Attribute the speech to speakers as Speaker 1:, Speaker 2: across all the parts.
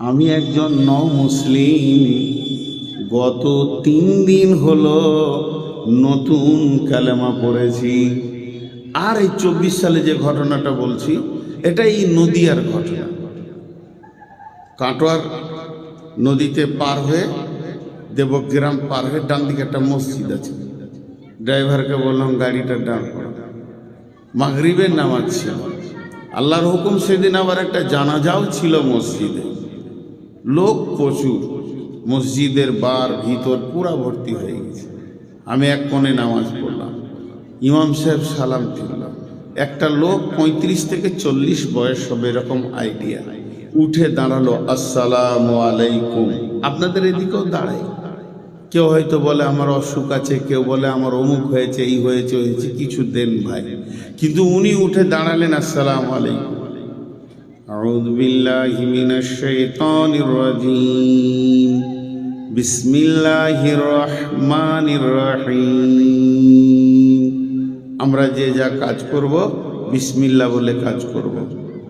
Speaker 1: আমি একজন ন মুসলিম গত তিন দিন হলো নতুন কালেমা পড়েছি। আর এই চব্বিশ সালে যে ঘটনাটা বলছি এটা এই নদিয়ার ঘটনা। কাটোয়ার নদীতে পার হয়ে দেবগ্রাম পার হয়ে ডান দিকে একটা মসজিদ আছে। ড্রাইভারকে বললাম, গাড়িটা ডান মাগরিবের নামাজ ছিল। আল্লাহর হুকুম সেদিন আবার একটা জানাজাও ছিল মসজিদে। লোক প্রচুর। মসজিদের বার ভিতর পুরা ভর্তি হয়ে গেছে। আমি এক কোণে নামাজ পড়লাম। ইমাম সাহেব সালাম ফিরলাম। একটা লোক পঁয়ত্রিশ থেকে চল্লিশ বয়স হবে এরকম আইডিয়া উঠে দাঁড়াল, আসসালামু আলাইকুম। আপনাদের এদিকেও দাঁড়াই কেউ হয়তো বলে, আমার অসুখ আছে। কেউ বলে, আমার অমুক হয়েছে, এই হয়েছে হয়েছে। কিছু দেন ভাই। কিন্তু উনি উঠে দাঁড়ালেন, আসসালামু আলাইকুম। أعوذ بالله من الشيطان الرجيم بسم الله الرحمن الرحيم আমরা যে যা কাজ করব বিসমিল্লাহ বলে কাজ করব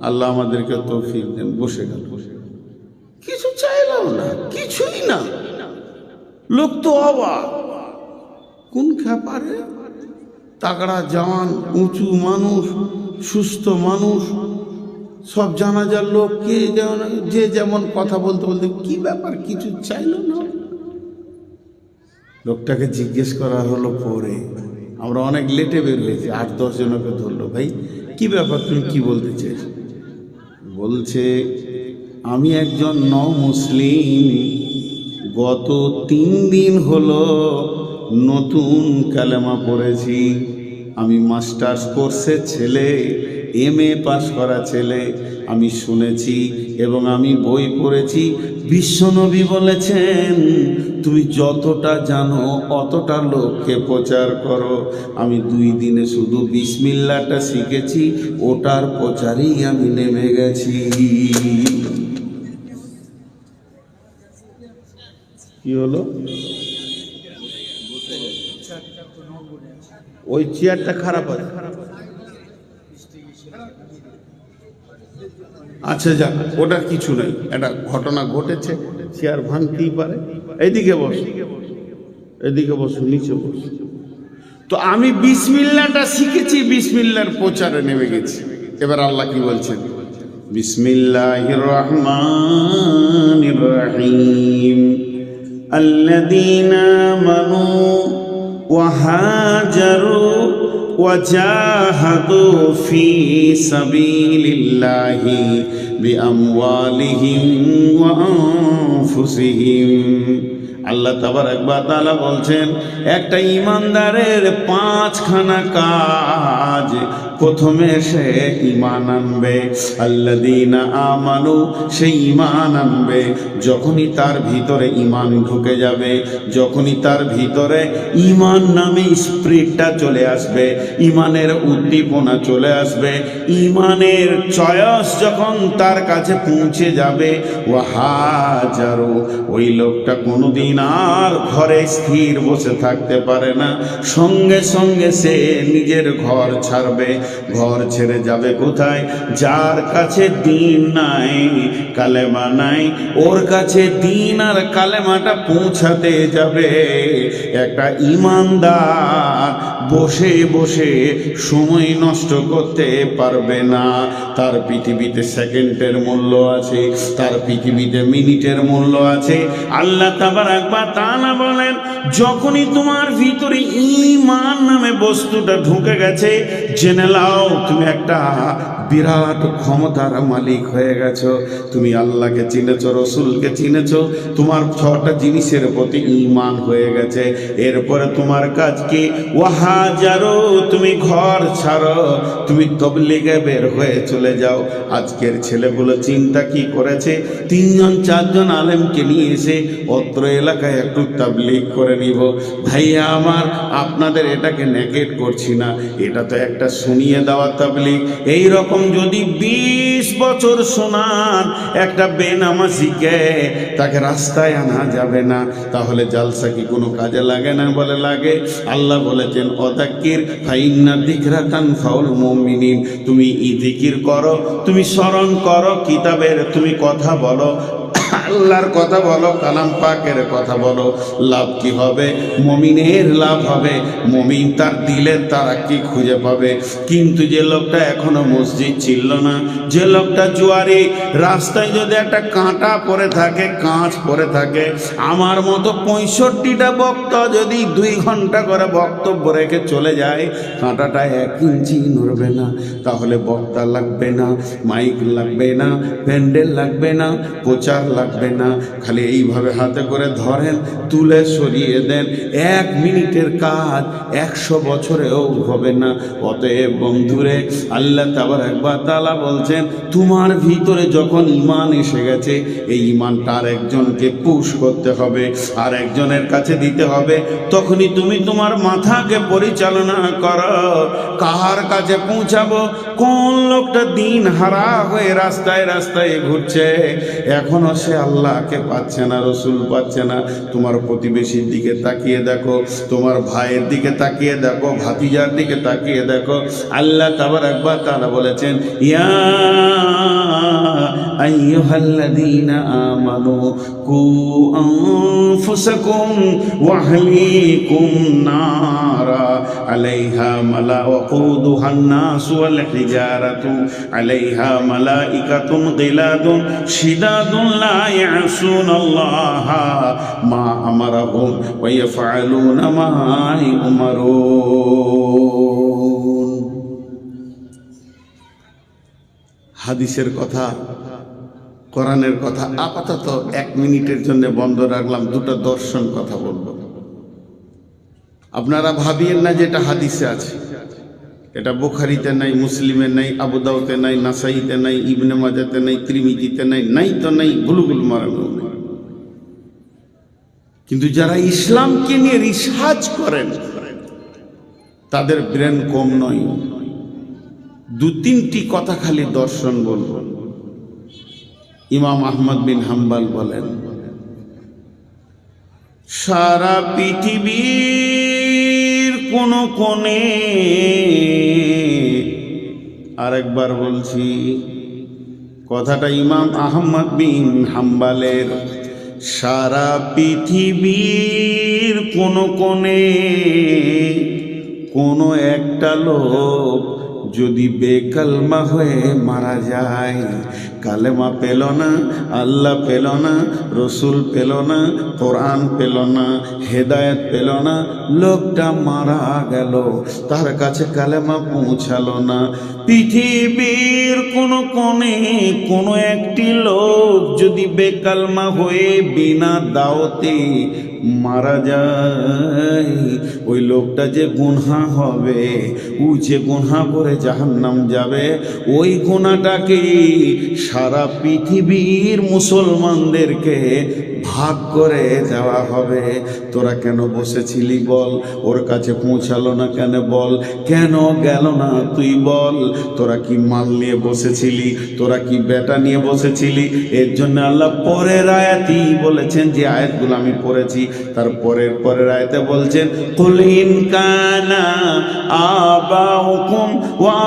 Speaker 1: আল্লাহ আমাদেরকে তৌফিক দেন বসে গেল কিছু চাইলাম না কিছুই না লোক তো অবাক কোন খেপারে তাগড়া জওয়ান উঁচু মানুষ সুস্থ মানুষ সব জানাজার লোক কে যেমন, যে যেমন কথা বলতে বলতে, কি ব্যাপার, কিছু চাইলো না? লোকটাকে জিজ্ঞেস করা হলো পরে। আমরা অনেক লেটে বের হয়েছি, আট দশ জনকে ধরলো। ভাই, কি ব্যাপার, তুমি কি বলতে চাইছো? বলছে, আমি একজন ন মুসলিম গত তিন দিন হলো নতুন কালেমা পড়েছি। আমি মাস্টার্স কোর্সের ছেলে। এম এ পাস করা ছেলে, আমি শুনেছি এবং আমি বই পড়েছি। বিশ্বনবী বলেছেন, তুমি যতটা জানো, অতটা লোককে প্রচার করো। আমি দুই দিনে শুধু বিসমিল্লাটা শিখেছি, ওটার প্রচারেই আমি নেমে গেছি। কি হলো? ওই চেয়ারটা খারাপ আছে। আচ্ছা যাক ওটা কিছু নেই একটা ঘটনা ঘটেছে চেয়ার ভাঙতেই পারে এইদিকে বস এদিকে বস নিচে বস তো আমি বিসমিল্লাটা শিখেছি বিসমিল্লার প্রচারে নেমে গেছি এবার আল্লাহ কি বলছেন বিসমিল্লাহির রহমানির রহিম الذين آمنوا وهاجروا وجاهدوا في سبيل الله بأموالهم وأنفسهم. আল্লাহ তাবার একবার তালা বলছেন, একটা ইমানদারের পাঁচখানা কাজ, প্রথমে সে ইমান আনবে। আল্লাদিনা আমানু, সে ইমান আনবে। যখনই তার ভিতরে ইমান ঢুকে যাবে, যখনই তার ভিতরে ইমান নামে স্প্রিটটা চলে আসবে ইমানের উদ্দীপনা চলে আসবে ইমানের চয়স যখন তার কাছে পৌঁছে যাবে ও হাজারো ওই লোকটা কোনোদিন আর ঘরে স্থির বসে থাকতে পারে না। সঙ্গে সঙ্গে সে নিজের ঘর ছাড়বে। ঘর ছেড়ে যাবে কোথায়? যার কাছে দিন নাই, কালেমা নাই। ওর কাছে দিন আর কালেমাটা পৌঁছাতে যাবে। একটা ইমানদার বসে বসে সময় নষ্ট করতে পারবে না। তার পৃথিবীতে সেকেন্ডের মূল্য আছে, তার পৃথিবীতে মিনিটের মূল্য আছে। আল্লাহ তাবার একবার তা না বলেন, যখনই তোমার ভিতরে ইমান নামে বস্তুটা ঢুকে গেছে, জেনে লাও, তুমি একটা বিরাট ক্ষমতার মালিক হয়ে গেছ। তুমি আল্লাহকে চিনেছ, রসুলকে চিনেছ। তোমার ছটা জিনিসের প্রতি ইমান হয়ে গেছে। এরপরে তোমার কাজ কি? ওয়াহাজারো, তুমি ঘর ছাড়ো। তুমি তবলিগে বের হয়ে চলে যাও। আজকের ছেলেগুলো চিন্তা কি করেছে? তিনজন, চারজন আলেমকে নিয়ে এসে অত্র এলাকায় একটু তাবলিগ করে নিব। ভাইয়া আমার, আপনাদের এটাকে নেকেট করছি না। এটা তো একটা শুনিয়ে দেওয়া তাবলিগ। এই রকম যদি বিশ বছর শোনান একটা বেনামাজিকে তাকে রাস্তায় আনা যাবে না, তাহলে জালসা কি কোনো কাজে লাগে না বলে লাগে? আল্লাহ বলেছেন অতাক্কির ফাইন্না দিকরাতান ফাউল মমিনিন। তুমি ইদিকির করো, তুমি স্মরণ করো কিতাবের, তুমি কথা বলো। আল্লাহর কথা বলো, কালাম পাকের কথা বলো। লাভ কি হবে? মমিনের লাভ হবে। মমিন তার দিলে তারা কি খুঁজে পাবে? কিন্তু যে লোকটা এখনও মসজিদ ছিল না, যে লোকটা জুয়ারি, রাস্তায় যদি একটা কাঁটা পরে থাকে, কাঁচ পরে থাকে, আমার মতো পঁয়ষট্টিটা বক্তা যদি দুই ঘণ্টা করে বক্তব্য রেখে চলে যায়, কাঁটাটা এক ইঞ্চি নড়বে না। তাহলে বক্তা লাগবে না, মাইক লাগবে না, প্যান্ডেল লাগবে না, প্রচার লাগবে না। খালি এইভাবে হাতে করে ধরেন, তুলে সরিয়ে দেন। এক মিনিটের কাজ একশো বছরেও হবে না। অতএব বন্ধুরে, আল্লাহ তাবার একবার তালা বলছেন, তোমার ভিতরে যখন ইমান এসে গেছে, এই ইমানটা আর একজনকে পুশ করতে হবে আর একজনের কাছে দিতে হবে। তখনই তুমি তোমার মাথাকে পরিচালনা করো। কার কাছে পৌঁছাবো? কোন লোকটা দিন হারা হয়ে রাস্তায় রাস্তায় ঘুরছে? এখনও সে আল্লাহকে পাচ্ছে না, রসুল পাচ্ছে না, তোমার প্রতিবেশীর দিকে তাকিয়ে দেখো, তোমার ভাইয়ের দিকে তাকিয়ে দেখো, ভাতিজার দিকে তাকিয়ে দেখো। আল্লাহ তাবার একবার তারা বলেছেন, ইয়া আলাইহা মালা ওয়াকুদুহান يعصون الله ما أمرهم ويفعلون ما يؤمرون হাদিসের কথা কোরআনের কথা আপাতত এক মিনিটের জন্য বন্ধ রাখলাম দুটো দর্শন কথা বলবো আপনারা ভাবিয়েন না যে এটা হাদিসে আছে এটা বুখারিতে নাই, মুসলিমে নাই আবুদাউতে নাই, নাসাইতে নাই, ইবনে মাজাতে নাই, ত্রিমিজিতে নাই নাই তো নাই গুলুগুল মারানো নেই কিন্তু যারা ইসলামকে নিয়ে রিসার্চ করেন, তাদের ব্রেন কম নয়। দু তিনটি কথা খালি দর্শন বলব। ইমাম আহমদ বিন হাম্বাল বলেন, সারা পৃথিবীর কোন কোণে আরেকবার বলছি, কথাটা ইমাম আহমদ বিন হাম্বালের, সারা পৃথিবীর কোন কোণে কোনো একটা লোক যদি বেকালমা হয়ে মারা যায়, কালেমা পেল না, আল্লাহ পেল না, রসুল পেল না, কোরআন পেল না, হেদায়ত পেল না, লোকটা মারা গেল, তার কাছে কালেমা পৌঁছালো না। পৃথিবীর কোনো কোণে কোনো একটি লোক যদি বেকালমা হয়ে বিনা দাওতে মারা যায়, ওই লোকটা যে গুনহা হবে, ও যে গুনহা করে জাহান্নাম যাবে, ওই গুণাটাকে সারা পৃথিবীর মুসলমানদেরকে ভাগ করে দেওয়া হবে। তোরা কেন বসেছিলি বল? ওর কাছে পৌঁছালো না কেন বল? কেন গেল না তুই বল? তোরা কি মাল নিয়ে বসেছিলি? তোরা কি বেটা নিয়ে বসেছিলি? এর জন্য আল্লাহ পরের আয়াতই বলেছেন যে আয়াতগুলো আমি পড়েছি। তার পরের পরের আয়াতে বলছেন আবাউকুম ওয়া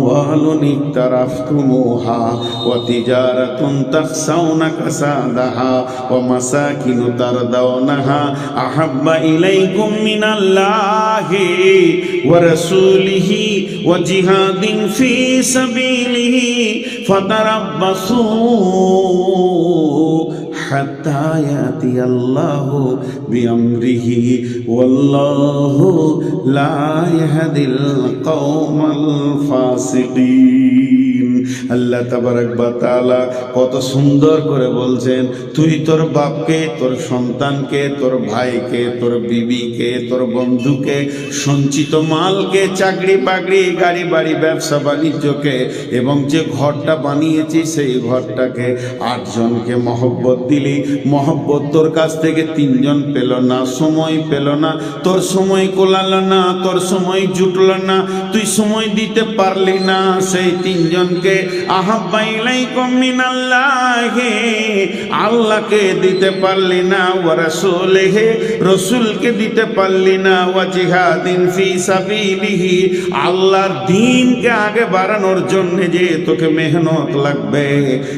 Speaker 1: ওয়া ومال اقترفتموها وتجارة تخشون كسادها ومساكن ترضونها أحب إليكم من الله ورسوله وجهاد في سبيله فتربصوا حتى ياتي الله بأمره والله لا يهدي القوم الفاسقين আল্লাহ তাআলা কত সুন্দর করে বলছেন, তুই তোর বাপকে, তোর সন্তানকে, তোর ভাইকে, তোর বিবিকে, তোর বন্ধুকে, সঞ্চিত মালকে, চাকরি বাকরি, গাড়ি বাড়ি, ব্যবসা বাণিজ্যকে এবং যে ঘরটা বানিয়েছি সেই ঘরটাকে আটজনকে মহব্বত দিলি। মহব্বত তোর কাছ থেকে তিনজন পেল না, সময় পেল না। তোর সময় কোলালো না, তোর সময় জুটলো না। তুই সময় দিতে পারলি না, সেই তিনজনকে রসুলকে আহাব্বাইলাইকুম মিনাল্লাহি, আল্লাহকে দিতে পারলি না, ওয়া রাসূলিহি, রসুলকে দিতে পারলি না, ওয়া জিহাদিন ফি সাবিলিহি, আল্লাহর দিনকে আগে বাড়ানোর জন্য যে তোকে মেহনত লাগবে,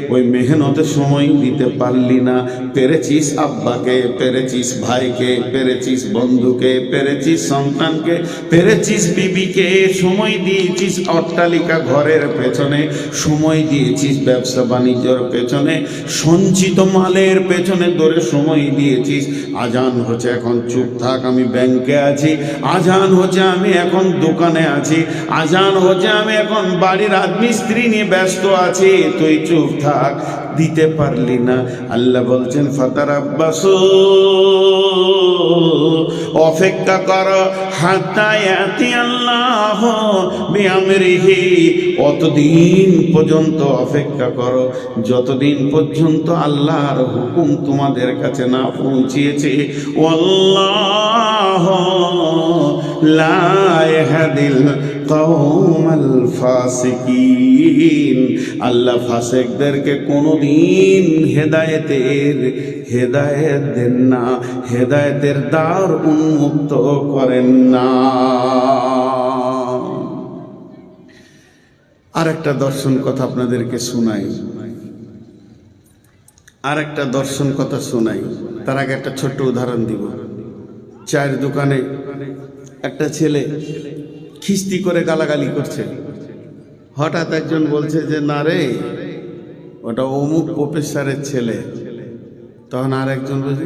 Speaker 1: ওই মেহনতে সময় দিতে পারলি না। পেরেছিস আব্বাকে, পেরেছিস ভাইকে, পেরেছিস বন্ধুকে, পেরেছিস সন্তানকে, পেরেছিস বিবিকে, সময় দিয়েছিস অট্টালিকা ঘরের পেছনে সময় দিয়েছিস ব্যবসা বাণিজ্যর পেছনে, সঞ্চিত মালের পেছনে ধরে সময় দিয়েছিস। আজান হচ্ছে, এখন চুপ থাক, আমি ব্যাংকে আছি। আজান হচ্ছে, আমি এখন দোকানে আছি। আজান হচ্ছে, আমি এখন বাড়ির রাজমিস্ত্রি নিয়ে ব্যস্ত আছি। তুই চুপ থাক দিতে পারলি না। আল্লাহ বলছেন ফাতার আব্বাস অপেক্ষা কর, হাতায়াতি আল্লাহ বিআমরিহি। অতদিন পর্যন্ত অপেক্ষা করো, যতদিন পর্যন্ত আল্লাহর হুকুম তোমাদের কাছে না পৌঁছিয়েছে। আল্লাহ লা কওমাল ফাসিকিন আল্লাহ ফাসিকদেরকে কোনোদিন হেদায়েতের, হেদায়েত দেন না, হেদায়েতের দ্বার উন্মুক্ত করেন না। আর একটা দর্শন কথা আপনাদেরকে শোনাই। আর একটা দর্শন কথা শোনাই। তার আগে একটা ছোট্ট উদাহরণ দিব। চায়ের দোকানে একটা ছেলে খিস্তি করে গালাগালি করছে। হঠাৎ একজন বলছে যে, না রে, ওটা অমুক প্রফেসরের ছেলে। তখন আর একজন বলছে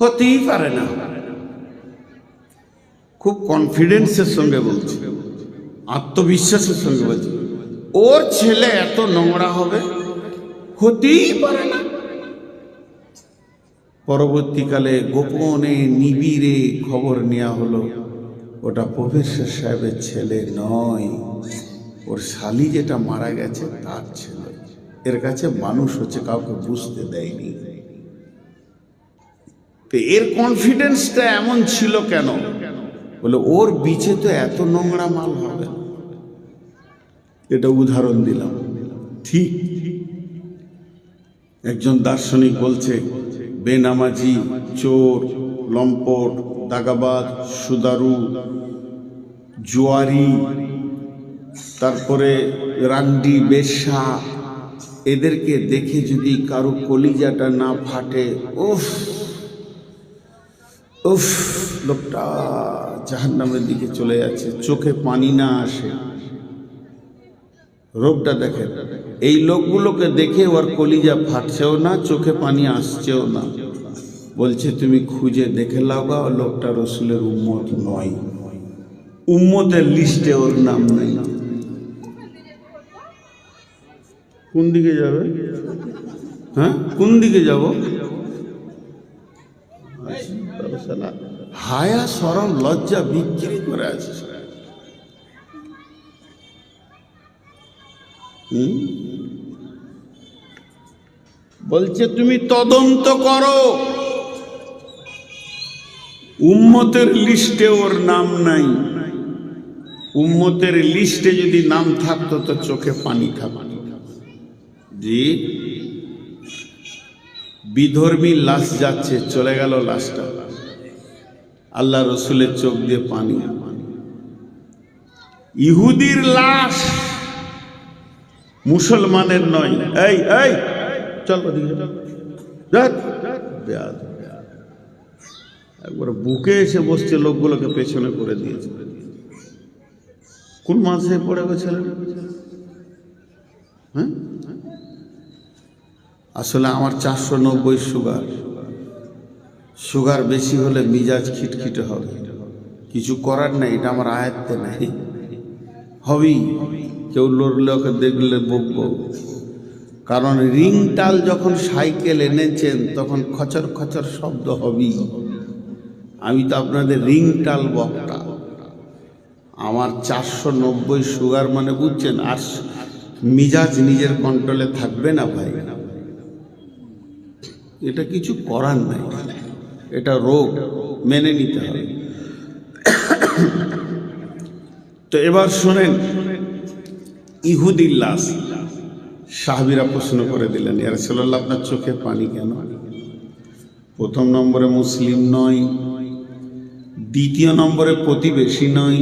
Speaker 1: হতেই পারে না। খুব কনফিডেন্সের সঙ্গে বলছে, আত্মবিশ্বাসের সঙ্গে বলছে, ওর ছেলে এত নোংরা হবে? হতেই পারে না। পরবর্তীকালে গোপনে নিবিড়ে খবর নেওয়া হলো। ওটা প্রফেসর সাহেবের ছেলে নয়। ওর শালি যেটা মারা গেছে, তার ছেলে। এর কাছে মানুষ হচ্ছে, কাউকে বুঝতে দেয়নি। তো এর কনফিডেন্সটা এমন ছিল কেন? বলে, ওর বিচে তো এত নোংরা মাল হবে এটা উদাহরণ দিলাম। ঠিক। একজন দার্শনিক বলছে, বেনামাজি, চোর, লম্পট দাগাবাজ সুদারু, জোয়ারি, তারপরে রান্ডি বেশ্যা, এদেরকে দেখে যদি কারও কলিজাটা না ফাটে, উফ উফ, লোকটা জাহান্নামের দিকে চলে যাচ্ছে, চোখে পানি না আসে। রোগটা দেখেন, এই লোকগুলোকে দেখে ওর কলিজা ফাটছেও না, চোখে পানি আসছেও না। বলছে, তুমি খুঁজে দেখে লাগাও, লোকটা রসুলের উম্মত নয়। উম্মতের লিস্টে ওর নাম নেই। কোন দিকে যাবে? হ্যাঁ? কোন দিকে যাব? হায়া, সরম, লজ্জা, বিক্রি করে আছে? বলছে, তুমি তদন্ত করো। উম্মতের লিস্টে ওর নাম নাই। উম্মতের লিস্টে যদি নাম থাকতো তো চোখে পানি থাকতো। জি। বিধর্মী লাশ যাচ্ছে, চলে গেল লাশটা। আল্লাহ রসুলের চোখ দিয়ে পানি। ইহুদির লাশ মুসলমানের নয়। এই এই, চল একবার বুকে এসে বসছে, লোকগুলোকে পেছনে করে দিয়েছে। কোন মাসে পড়ে গেছিলেন হ্যাঁ? আসলে আমার চারশো নব্বই সুগার সুগার বেশি হলে মিজাজ খিটখিটে হবে। কিছু করার নেই, এটা আমার আয়ত্তে নেই। হবেই। কেউ লড়লে ওকে দেখলে বকবো। কারণ রিং টাল যখন সাইকেল এনেছেন, তখন খচর খচর শব্দ হবেই। আমি তো আপনাদের রিং টাল বক্তা। আমার চারশো নব্বই সুগার মানে বুঝছেন, আর মিজাজ নিজের কন্ট্রোলে থাকবে না ভাই। এটা কিছু করার নাই। এটা রোগ, মেনে নিতে হবে। তো এবার শোনেন ইহুদিল্লাস সাহাবিরা প্রশ্ন করে দিলেন ইয়ার সাল্লাহ আপনার চোখে পানি কেন? প্রথম নম্বরে মুসলিম নয় দ্বিতীয় নম্বরে প্রতিবেশী নয়